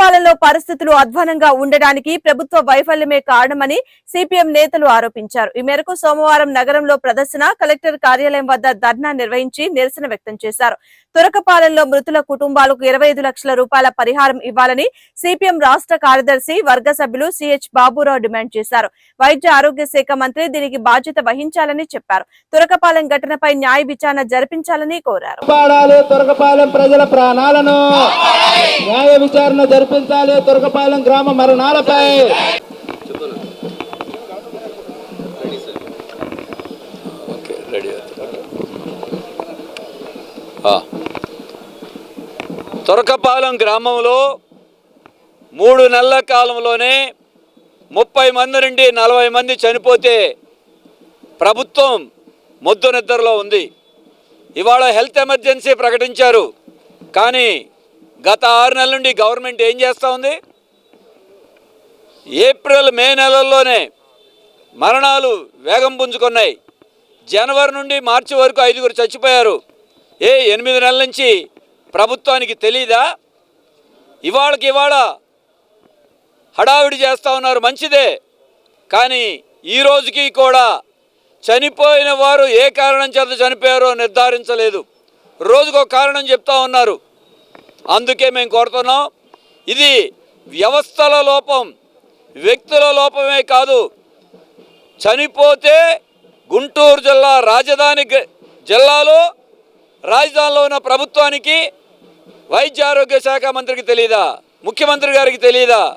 తురకపాలెంలో పరిస్థితులు అధ్వానంగా ఉండడానికి ప్రభుత్వ వైఫల్యమే కారణమని సిపిఎం నేతలు ఆరోపించారు. ఈ మేరకు సోమవారం నగరంలో ప్రదర్శన కలెక్టర్ కార్యాలయం వద్ద ధర్నా నిర్వహించి నిరసన వ్యక్తం చేశారు. తురకపాలెంలో మృతుల కుటుంబాలకు ఇరవై ఐదు లక్షల రూపాయల పరిహారం ఇవ్వాలని సిపిఎం రాష్ట్ర కార్యదర్శి వర్గ సభ్యులు సిహెచ్ బాబురావు డిమాండ్ చేశారు. వైద్య ఆరోగ్య శాఖ మంత్రి దీనికి బాధ్యత వహించాలని చెప్పారు. తురకపాలెం ఘటనపై న్యాయ విచారణ జరిపించాలని కోరారు. తురకపాలెం ప్రజల ప్రాణాలను న్యాయ విచారణ జరిపించాలి తురకపాలెం గ్రామ మరణాలపై. తురకపాలెం తొరకపాలెం గ్రామంలో మూడు నెలల కాలంలోనే ముప్పై మంది నుండి నలభై మంది చనిపోతే ప్రభుత్వం మొద్దు నిద్రలో ఉంది. ఇవాళ హెల్త్ ఎమర్జెన్సీ ప్రకటించారు. కానీ గత ఆరు నెలల నుండి గవర్నమెంట్ ఏం చేస్తూ ఉంది? ఏప్రిల్ మే నెలల్లోనే మరణాలు వేగం పుంజుకున్నాయి. జనవరి నుండి మార్చి వరకు ఐదుగురు చచ్చిపోయారు. ఏ ఎనిమిది నెలల నుంచి ప్రభుత్వానికి తెలీదా? ఇవాళకి ఇవాళ హడావిడి చేస్తూ ఉన్నారు మంచిదే. కానీ ఈ రోజుకి కూడా చనిపోయిన వారు ఏ కారణం చేత చనిపోయారో నిర్ధారించలేదు. రోజుకో కారణం చెప్తా ఉన్నారు. అందుకే మేము కోరుతున్నాం. ఇది వ్యవస్థల లోపం వ్యక్తుల లోపమే కాదు. చనిపోతే గుంటూరు జిల్లా రాజధాని గ- జిల్లాలో రాజధానిలో ఉన్న ప్రభుత్వానికి వైద్య ఆరోగ్య శాఖ మంత్రికి తెలియదా ముఖ్యమంత్రి గారికి తెలియదా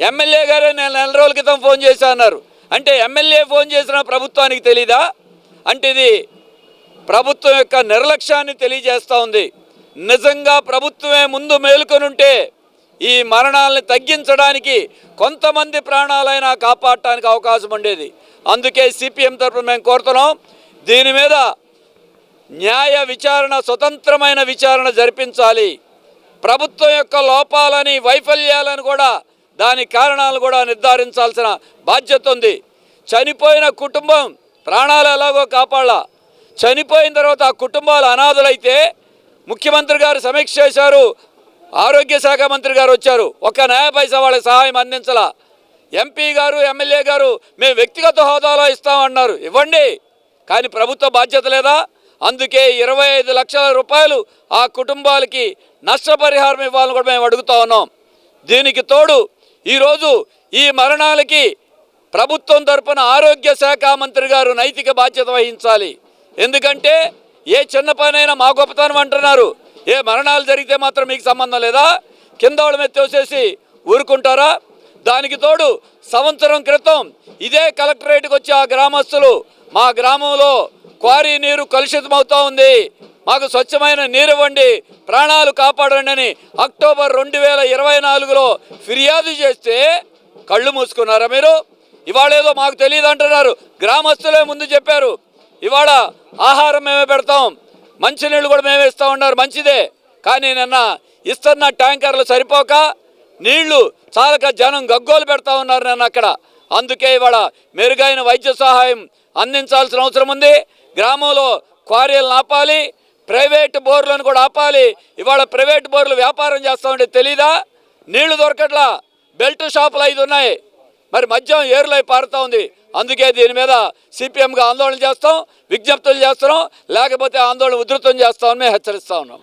ఎమ్మెల్యే గారే నేను నెల రోజుల క్రితం ఫోన్ చేశా అన్నారు. అంటే ఎమ్మెల్యే ఫోన్ చేసిన ప్రభుత్వానికి తెలీదా? అంటే ఇది ప్రభుత్వం యొక్క నిర్లక్ష్యాన్ని తెలియజేస్తూ ఉంది. నిజంగా ప్రభుత్వమే ముందు మేలుకొనుంటే ఈ మరణాలను తగ్గించడానికి కొంతమంది ప్రాణాలైనా కాపాడటానికి అవకాశం ఉండేది. అందుకే సిపిఎం తరఫున మేము కోరుతున్నాం దీని మీద న్యాయ విచారణ స్వతంత్రమైన విచారణ జరిపించాలి. ప్రభుత్వం యొక్క లోపాలని వైఫల్యాలను కూడా దాని కారణాలు కూడా నిర్ధారించాల్సిన బాధ్యత ఉంది. చనిపోయిన కుటుంబం ప్రాణాలు ఎలాగో కాపాడాల? చనిపోయిన తర్వాత ఆ కుటుంబాలు అనాథలైతే ముఖ్యమంత్రి గారు సమీక్ష చేశారు. ఆరోగ్య శాఖ మంత్రి గారు వచ్చారు. ఒక న్యాయ పైసా వాళ్ళకి సహాయం అందించలా. ఎంపీ గారు ఎమ్మెల్యే గారు మేము వ్యక్తిగత హోదాలో ఇస్తామన్నారు. ఇవ్వండి. కానీ ప్రభుత్వ బాధ్యత లేదా? అందుకే ఇరవై ఐదు లక్షల రూపాయలు ఆ కుటుంబాలకి నష్టపరిహారం ఇవ్వాలని కూడా మేము అడుగుతా ఉన్నాం. దీనికి తోడు ఈరోజు ఈ మరణాలకి ప్రభుత్వం తరపున ఆరోగ్య శాఖ మంత్రి గారు నైతిక బాధ్యత వహించాలి. ఎందుకంటే ఏ చిన్న పనైనా మా గొప్పతనం అంటున్నారు. ఏ మరణాలు జరిగితే మాత్రం మీకు సంబంధం లేదా? కింద వాళ్ళ మీద తోసేసి ఊరుకుంటారా? దానికి తోడు సంవత్సరం క్రితం ఇదే కలెక్టరేట్కి వచ్చి ఆ గ్రామస్తులు మా గ్రామంలో క్వారీ నీరు కలుషితమవుతూ ఉంది. మాకు స్వచ్ఛమైన నీరు ఇవ్వండి ప్రాణాలు కాపాడండి అని అక్టోబర్ రెండు వేల ఇరవై నాలుగులో ఫిర్యాదు చేస్తే కళ్ళు మూసుకున్నారా మీరు? ఇవాళేదో మాకు తెలియదు అంటున్నారు. గ్రామస్తులే ముందు చెప్పారు. ఇవాళ ఆహారం మేమే పెడతాం. మంచినీళ్ళు కూడా మేమే ఇస్తా ఉన్నారు. మంచిదే. కానీ నిన్న ఇస్తున్న ట్యాంకర్లు సరిపోక నీళ్ళు చాలక జనం గగ్గోలు పెడతా ఉన్నారు నన్ను అక్కడ. అందుకే ఇవాళ మెరుగైన వైద్య సహాయం అందించాల్సిన అవసరం ఉంది. గ్రామంలో క్వారీలను ఆపాలి ప్రైవేట్ బోర్లను కూడా ఆపాలి. ఇవాళ ప్రైవేట్ బోర్లు వ్యాపారం చేస్తూ ఉంటే తెలీదా? నీళ్ళు దొరకట్లా. బెల్ట్ షాపులు ఐదు ఉన్నాయి. మరి మద్యం ఏరులై పారుతూ ఉంది. అందుకే దీని మీద సిపిఎంగా ఆందోళన చేస్తాం విజ్ఞప్తులు చేస్తున్నాం లేకపోతే ఆందోళన ఉధృతం చేస్తామని మేము హెచ్చరిస్తా ఉన్నాం.